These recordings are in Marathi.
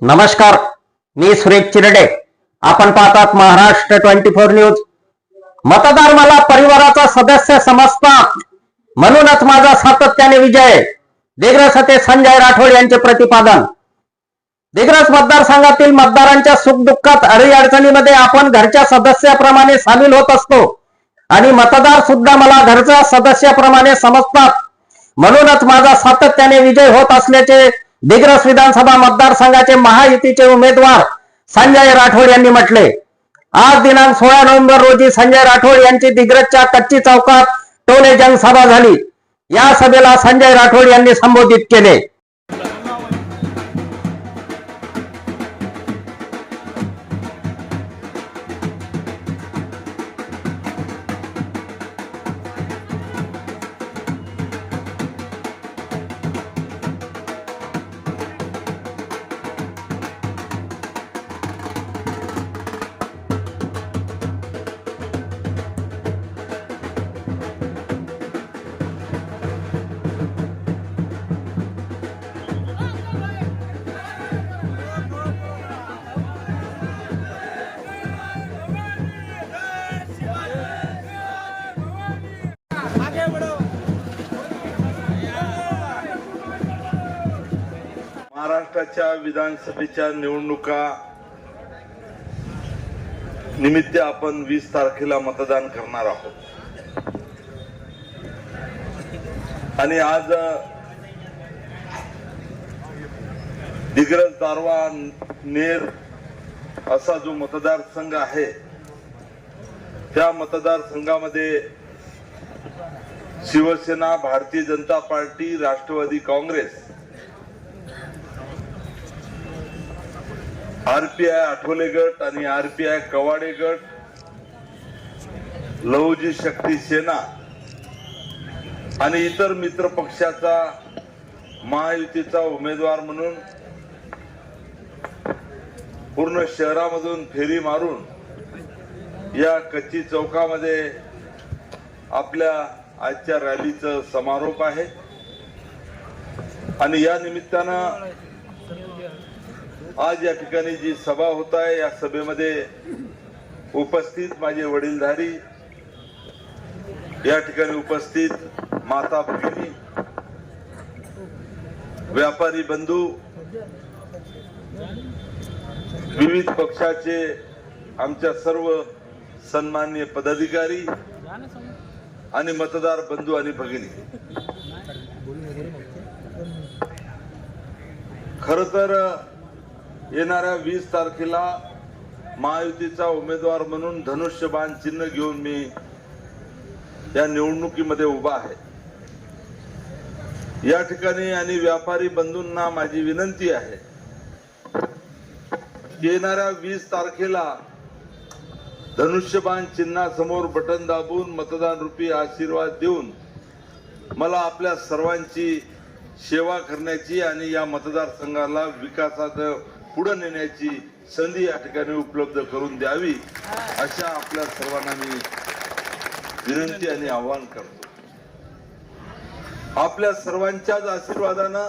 नमस्कार मी सुरेश चिरडे. आपण पाहतात महाराष्ट्र ट्वेंटी फोर न्यूज. मतदार मला परिवाराचा सदस्य समजतात म्हणूनच माझा सातत्याने विजय. दिग्रस ते संजय राठोड यांचे प्रतिपादन. दिग्रस मतदारसंघातील मतदारांच्या सुखदुःखात अडीअडचणीमध्ये आपण घरच्या सदस्याप्रमाणे सामील होत असतो. आणि मतदार सुद्धा मला घरच्या सदस्याप्रमाणे समजतात. म्हणूनच माझा सातत्याने विजय होत असल्याचे दिग्रस विधानसभा मतदारसंघाचे महायुतीचे उमेदवार संजय राठोड यांनी म्हटले आज दिनांक सोळा नोव्हेंबर रोजी संजय राठोड यांची दिग्रसच्या कच्ची चौकात टोले जनसभा झाली. या सभेला संजय राठोड यांनी संबोधित केले. महाराष्ट्राच्या विधानसभेच्या निवडणुका निमित्त आपण वीस तारखेला मतदान करणार आहोत. आणि आज दिग्रज दारवा नेर असा जो मतदारसंघ आहे त्या मतदारसंघामध्ये Shivsena Bharatiya Janata party Rashtrawadi Congress RPI Athawale गट आणि आरपीआय कवाडे गट. लहुजी शक्ती सेना आणि इतर मित्र पक्षाचा महायुतीचा उमेदवार म्हणून पूर्ण शहरामधून फेरी मारून या कच्ची चौकामध्ये आपल्या आजच्या रॅलीचं समारोप आहे. आणि या निमित्तानं आज या ठिकाणी जी सभा होत आहे या सभेमध्ये उपस्थित माझे वडीलधारी या ठिकाणी उपस्थित माता भगिनी व्यापारी बंधू विविध पक्षाचे आमच्या सर्व सन्मान्य पदाधिकारी आणि मतदार बंधू आणि भगिनी. खर तर येणाऱ्या वीस तारखेला महायुतीचा उमेदवार म्हणून धनुष्यबाण चिन्ह घेऊन मी या निवडणुकीमध्ये उभा आहे. या ठिकाणी आणि व्यापारी बंधूंना माझी विनंती आहे येणाऱ्या वीस तारखेला धनुष्यबाण चिन्हासमोर बटन दाबून मतदान रूपी आशीर्वाद देऊन मला आपल्या सर्वांची सेवा करण्याची आणि या मतदारसंघाला विकासाचं पुढे नेण्याची संधी या ठिकाणी उपलब्ध करून द्यावी अशा आपल्या सर्वांना मी विनंती आणि आवाहन करतो. आपल्या सर्वांच्याच आशीर्वादानं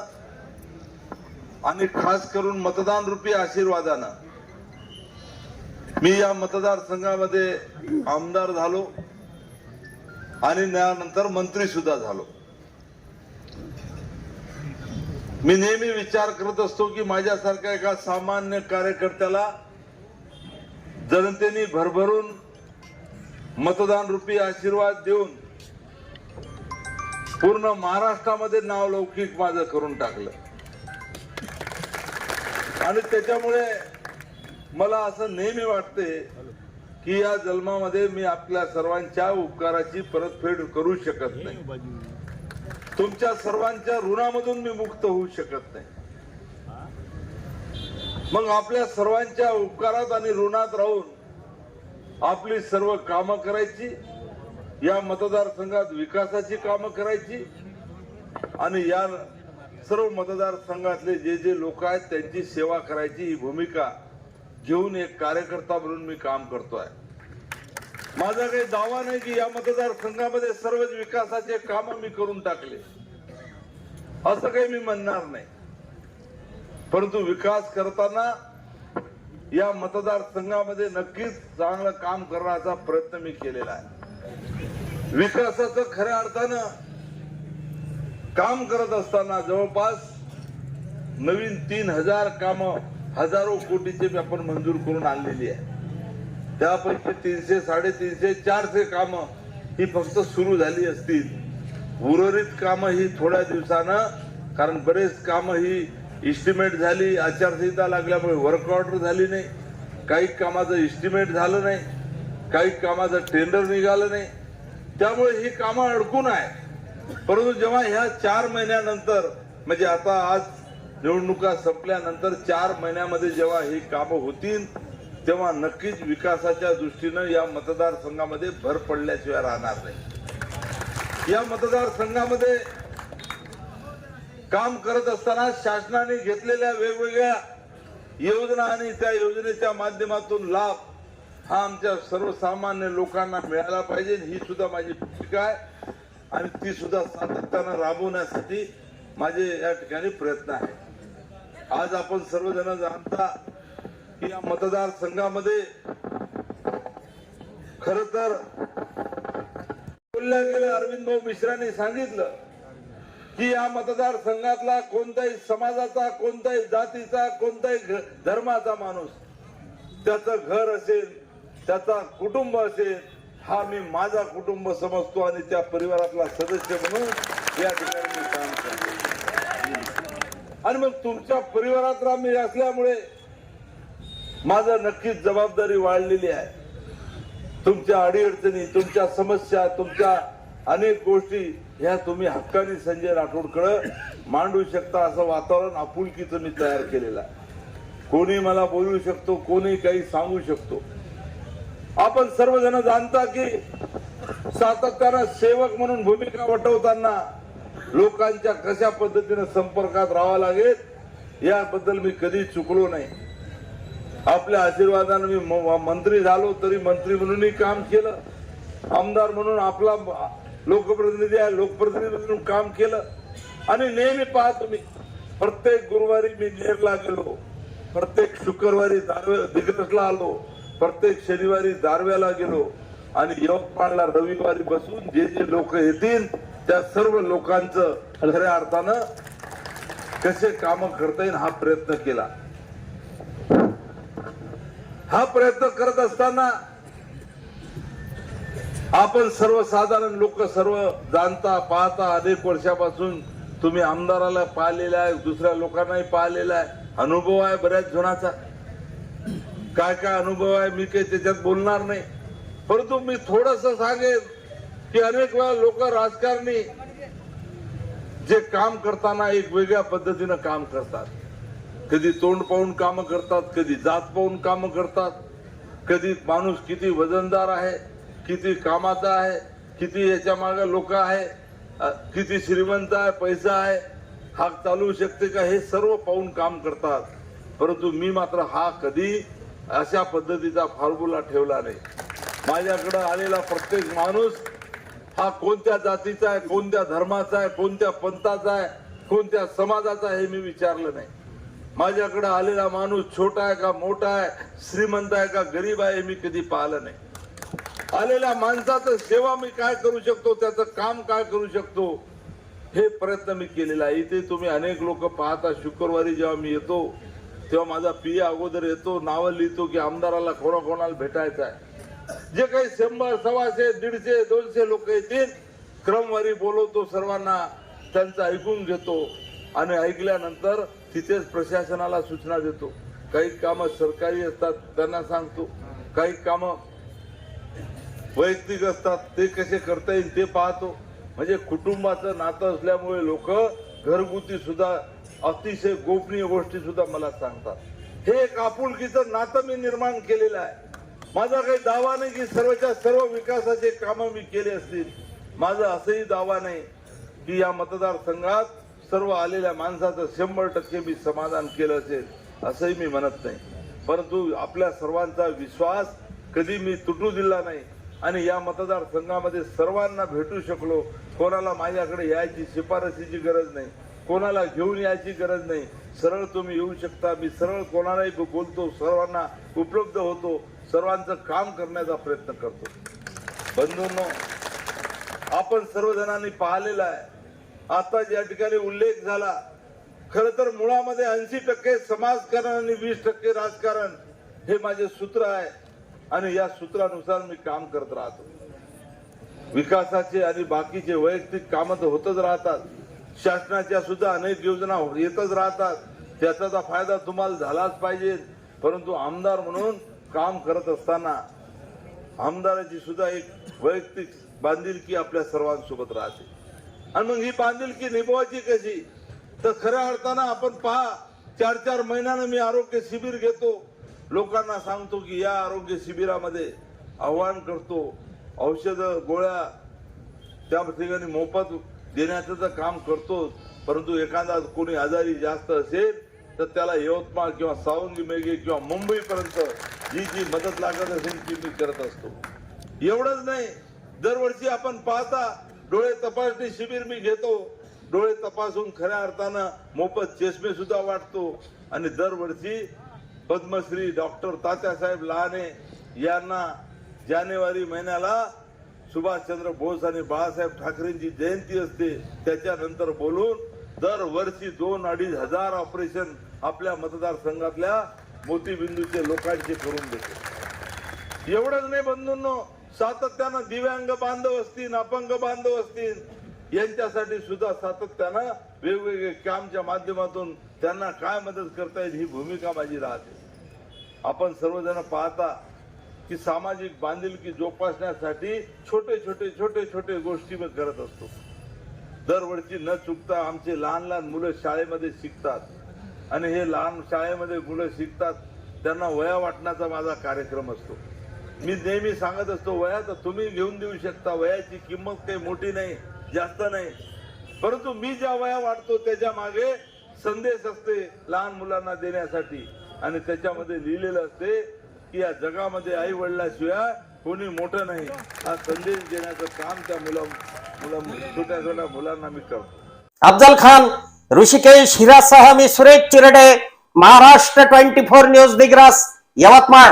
आणि खास करून मतदान रूपी आशीर्वादानं मी या मतदारसंघामध्ये आमदार झालो आणि त्यानंतर मंत्री सुद्धा झालो. मी नेहमी विचार करत असतो की माझ्यासारख्या एका सामान्य कार्यकर्त्याला जनतेने भरभरून मतदान रूपी आशीर्वाद देऊन पूर्ण महाराष्ट्रामध्ये नाव लौकिक माझं करून टाकलं. आणि त्याच्यामुळे मला असं नेहमी वाटते की या जन्मामध्ये मी आपल्या सर्वांच्या उपकाराची परतफेड करू शकत नाही. तुमच्या सर्वांच्या ऋणामधून मी मुक्त होऊ शकत नाही. मग आपल्या सर्वांच्या उपकारात आणि ऋणात राहून आपली सर्व कामं करायची या मतदारसंघात विकासाची कामं करायची आणि या सर्व मतदारसंघातले जे जे लोक आहेत त्यांची सेवा करायची ही भूमिका घेऊन एक कार्यकर्ता म्हणून मी काम करतो आहे माझा काही दावा नाही की या मतदारसंघामध्ये सर्वच विकासाचे काम मी करून टाकले. असं काही मी म्हणणार नाही. परंतु विकास करताना या मतदारसंघामध्ये नक्कीच चांगलं काम करण्याचा प्रयत्न मी केलेला आहे. विकासाचं खऱ्या अर्थानं काम करत असताना जवळपास नवीन तीन हजार काम हजारो कोटीचे मी आपण मंजूर करून आणलेली आहे. त्यापैकी तीनशे साडेतीनशे चारशे काम ही फक्त सुरू झाली असतील. उर्वरित कामं ही थोड्या दिवसानं कारण बरेच कामं ही इस्टिमेट झाली आचारसंहिता लागल्यामुळे वर्क ऑर्डर झाली नाही. काही कामाचं इस्टिमेट झालं नाही काही कामाचं टेंडर निघालं नाही. त्यामुळे ही कामं अडकून आहे परंतु जेव्हा ह्या चार महिन्यानंतर म्हणजे आता आज निवडणुका संपल्यानंतर चार महिन्यामध्ये जेव्हा ही कामं होतील तेव्हा नक्कीच विकासाच्या दृष्टीनं या मतदारसंघामध्ये भर पडल्याशिवाय राहणार नाही. या मतदारसंघामध्ये काम करत असताना शासनाने घेतलेल्या वेगवेगळ्या योजना आणि त्या योजनेच्या माध्यमातून लाभ हा आमच्या सर्वसामान्य लोकांना मिळाला पाहिजे. ही सुद्धा माझी भूमिका आहे. आणि ती सुद्धा सातत्यानं राबवण्यासाठी माझे या ठिकाणी प्रयत्न आहे आज आपण सर्वजण जाणता की या मतदारसंघामध्ये खर तर बोलल्या गेल्या अरविंद भाऊ मिश्रांनी सांगितलं की या मतदारसंघातला कोणत्याही समाजाचा कोणत्याही जातीचा कोणत्याही धर्माचा माणूस त्याचं घर असेल त्याचा कुटुंब असेल हा मी माझा कुटुंब समजतो आणि त्या परिवारातला सदस्य म्हणून या ठिकाणी मी काम करतो. आणि मग तुमच्या परिवारात मी असल्यामुळे माझं नक्कीच जबाबदारी वाढलेली आहे. तुमच्या अडीअडचणी तुमच्या समस्या तुमच्या अनेक गोष्टी ह्या तुम्ही हक्काने संजय राठोडकडं मांडू शकता असं वातावरण आपुलकीचं मी तयार केलेलं आहे. कोणी मला बोलू शकतो कोणी काही सांगू शकतो. आपण सर्वजण जाणता की सातत्यानं सेवक म्हणून भूमिका वटवताना लोकांच्या कशा पद्धतीने संपर्कात राहावं लागेल याबद्दल मी कधी चुकलो नाही. आपल्या आशीर्वादाने मी म- मंत्री झालो तरी मंत्री म्हणूनही काम केलं. आमदार म्हणून आपला लोकप्रतिनिधी आहे लोकप्रतिनिधी म्हणून काम केलं. आणि नेहमी पाहतो मी प्रत्येक गुरुवारी मी नेरला गेलो प्रत्येक शुक्रवारी दारवे दिग्रसला आलो प्रत्येक शनिवारी दारव्याला गेलो. आणि यवतमाळला रविवारी बसून जे जे लोक येतील त्या सर्व लोकांचं खऱ्या अर्थानं कसे काम करता येईल हा प्रयत्न केला. हा प्रयत्न करत असताना आपण सर्वसाधारण लोक सर्व जाणता पाहता अनेक वर्षापासून तुम्ही आमदाराला पाहिलेला आहे दुसऱ्या लोकांनाही पाहिलेला आहे. अनुभव आहे बऱ्याच जणाचा. काय काय अनुभव आहे मी काही त्याच्यात बोलणार नाही. परंतु मी थोडस सांगेन की अनेक वेळा लोक राजकारणी जे काम करताना एक वेगळ्या पद्धतीनं काम करतात. कधी तोंड पाहून कामं करतात कधी जात पाहून कामं करतात. कधी माणूस किती वजनदार आहे किती कामाचा आहे किती याच्या मागे लोक आहे किती श्रीमंत आहे पैसा आहे हा चालू शकते का हे सर्व पाहून काम करतात. परंतु मी मात्र हा कधी अशा पद्धतीचा फॉर्म्युला ठेवला नाही. माझ्याकडं आलेला प्रत्येक माणूस हा कोणत्या जातीचा आहे कोणत्या धर्माचा आहे कोणत्या पंथाचा आहे कोणत्या समाजाचा हे मी विचारलं नाही. माझ्याकडे आलेला माणूस छोटा आहे का मोठा आहे श्रीमंत आहे का गरीब आहे मी कधी पाहिलं नाही. आलेल्या माणसाचं सेवा मी काय करू शकतो त्याचं काम काय करू शकतो हे प्रयत्न मी केलेला आहे. इथे तुम्ही अनेक लोक पाहता शुक्रवारी जेव्हा मी येतो तेव्हा माझा पी अगोदर येतो नावं लिहितो की आमदाराला कोणा कोणाला भेटायचं आहे. जे काही शंभर सव्वाशे दीडशे दोनशे लोक येतील क्रमवारी बोलवतो सर्वांना त्यांचं ऐकून घेतो. आणि ऐकल्यानंतर तिथेच प्रशासनाला सूचना देतो. काही कामं सरकारी असतात त्यांना सांगतो. काही कामं वैयक्तिक असतात ते कसे करता येईल ते पाहतो. म्हणजे कुटुंबाचं नातं असल्यामुळे लोक घरगुती सुद्धा अतिशय गोपनीय गोष्टी सुद्धा मला सांगतात. हे एक आपुलकीचं नातं मी निर्माण केलेलं आहे. माझा काही दावा नाही की सर्वच्या सर्व विकासाचे कामं मी केले असतील. माझा असंही दावा नाही की या मतदारसंघात सर्व आलेल्या माणसाचं शंभर टक्के मी समाधान केलं असेल असंही मी म्हणत नाही. परंतु आपल्या सर्वांचा विश्वास कधी मी तुटू दिला नाही आणि या मतदारसंघामध्ये सर्वांना भेटू शकलो कोणाला माझ्याकडे यायची शिफारसीची गरज नाही कोणाला घेऊन यायची गरज नाही. सरळ तुम्ही येऊ शकता मी सरळ कोणालाही बोलतो सर्वांना उपलब्ध होतो सर्वांचं काम करण्याचा प्रयत्न करतो. बंधूंनो आपण सर्वजणांनी पाहिलेलं आहे आता ज्या ठिकाणी उल्लेख झाला. खर तर मुळामध्ये ऐंशी टक्के समाजकारण आणि वीस टक्के राजकारण हे माझे सूत्र आहे. आणि या सूत्रानुसार मी काम करत राहतो. विकासाचे आणि बाकीचे वैयक्तिक कामं तर होतच राहतात. शासनाच्या सुद्धा अनेक योजना येतच राहतात. त्याचा फायदा तुम्हाला झालाच पाहिजे. परंतु आमदार म्हणून काम करत असताना आमदाराची सुद्धा एक वैयक्तिक बांधिलकी आपल्या सर्वांसोबत राहते. आणि मग ही बांधिलकी निभवायची कशी? तर खऱ्या अर्थानं आपण पहा चार चार महिन्यानं मी आरोग्य शिबिर घेतो. लोकांना सांगतो की या आरोग्य शिबिरामध्ये आव्हान करतो औषधं गोळ्या त्या ठिकाणी मोफत देण्याचं तर काम करतो परंतु एखादा कोणी आजारी जास्त असेल तर त्याला यवतमाळ किंवा सावंगी मेघे किंवा मुंबईपर्यंत जी जी मदत लागत असेल ती मी करत असतो. एवढंच नाही दरवर्षी आपण पाहता डोळे तपासणी शिबिर मी घेतो. डोळे तपासून खऱ्या अर्थानं मोफत चष्मे सुद्धा वाटतो. आणि दरवर्षी पद्मश्री डॉक्टर तात्यासाहेब लहाने यांना जानेवारी महिन्याला सुभाषचंद्र बोस आणि बाळासाहेब ठाकरेंची जयंती असते. त्याच्यानंतर बोलून दरवर्षी दोन अडीच हजार ऑपरेशन आपल्या मतदारसंघातल्या मोतीबिंदूचे लोकांचे करून देतो. एवढंच नाही बंधूंनो सातत्यानं दिव्यांग बांधव असतील अपंग बांधव असतील यांच्यासाठी सुद्धा सातत्यानं वेगवेगळे कामच्या माध्यमातून त्यांना काय मदत करता येईल ही भूमिका माझी राहते. आपण सर्वजण पाहता की सामाजिक बांधिलकी जोपासण्यासाठी छोटे छोटे छोटे छोटे गोष्टी मी करत असतो. दरवर्षी न चुकता आमचे लहान लहान मुलं शाळेमध्ये शिकतात. आणि हे लहान शाळेमध्ये मुलं शिकतात त्यांना वया वाटण्याचा माझा कार्यक्रम असतो. मी नेहमी सांगत असतो वयात तुम्ही घेऊन देऊ शकता. वयाची किंमत काही मोठी नाही जास्त नाही. परंतु मी ज्या वया वाटतो त्याच्यामागे संदेश असते लहान मुलांना देण्यासाठी. आणि त्याच्यामध्ये लिहिलेलं असते की या जगामध्ये आई वडिलाशिवाय कोणी मोठं नाही. हा संदेश देण्याचं काम त्या मुला मुला छोट्या छोट्या मुलांना मी करतो. अफजल खान ऋषिकेश हिरासह मी Suresh Chirde Maharashtra twenty four news Digras Yavatmal.